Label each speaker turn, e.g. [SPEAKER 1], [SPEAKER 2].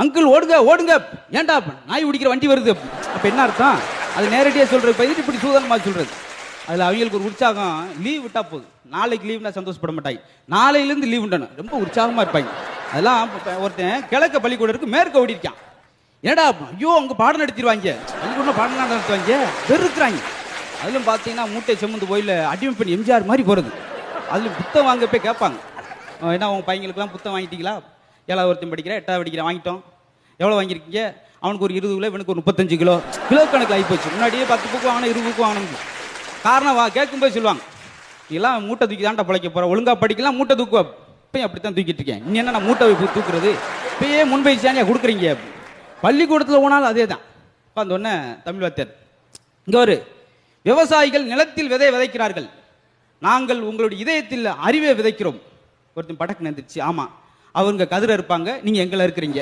[SPEAKER 1] Uncle ஓடுங்க ஓடுங்க. ஏன்டா நாய் பிடிக்கிற வண்டி வருது? அப்போ என்ன அர்த்தம்? அது நேரடியாக சொல்றது பதில் இப்படி சூதனமாக சொல்றது? அதில் அவங்களுக்கு ஒரு உற்சாகம் லீவ் விட்டா போதும். நாளைக்கு லீவ்னா சந்தோஷப்பட மாட்டாங்க. நாளையிலேருந்து லீவ் விட்டணும் ரொம்ப உற்சாகமாக இருப்பாங்க. அதெல்லாம் ஒருத்தன் கிழக்க பள்ளிக்கூடம் இருக்கு மேற்க ஓடி இருக்கான் ஏடா ஐயோ அங்கே பாடம் நடத்திடுவாங்க. பள்ளிக்கூடம் பாடம் நடத்துவாங்க. வெறுக்கிறாங்க அதிலும் பார்த்தீங்கன்னா மூட்டை செம்மந்து போயில அடிமை பெண் எம்ஜிஆர் மாதிரி போகிறது அதில் புத்தகம் வாங்க போய் கேட்பாங்க. என்ன உங்க பையங்களுக்குலாம் புத்தகம் வாங்கிட்டீங்களா? ஏழாவது ஒருத்தன் படிக்கிறேன் எட்டாவது படிக்கிறேன் வாங்கிட்டோம். எவ்வளோ வாங்கியிருக்கீங்க? அவனுக்கு ஒரு இருபது கிலோ இவனுக்கு ஒரு முப்பத்தஞ்சு கிலோ. கிலோ கணக்கில் ஆகி போச்சு. முன்னாடியே பத்து புக்கு வாங்கினா இருபது புக்கு வாங்கணும் காரணம் வா கேட்கும்போது சொல்லுவாங்க இதெல்லாம் மூட்டை தூக்கி தான்டா பிழைக்க போகிறேன் ஒழுங்காக படிக்கலாம் மூட்டை தூக்குவா இப்பயும் அப்படித்தான் தூக்கிட்டு இருக்கேன். நீ என்ன நான் மூட்டை தூக்குறது? இப்பயே முன்பயிற்சியானே கொடுக்குறீங்க. பள்ளிக்கூடத்தில் போனாலும் அதே தான் இப்போ அந்த ஒன்று தமிழ் வாத்தியார் இங்கே ஒரு விவசாயிகள் நிலத்தில் விதை விதைக்கிறார்கள். நாங்கள் உங்களுடைய இதயத்தில் அறிவை விதைக்கிறோம். ஒருத்தன் படக்கு நின்றுச்சு ஆமாம் அவங்க கதிர இருப்பாங்க நீங்கள் எங்களை இருக்கிறீங்க?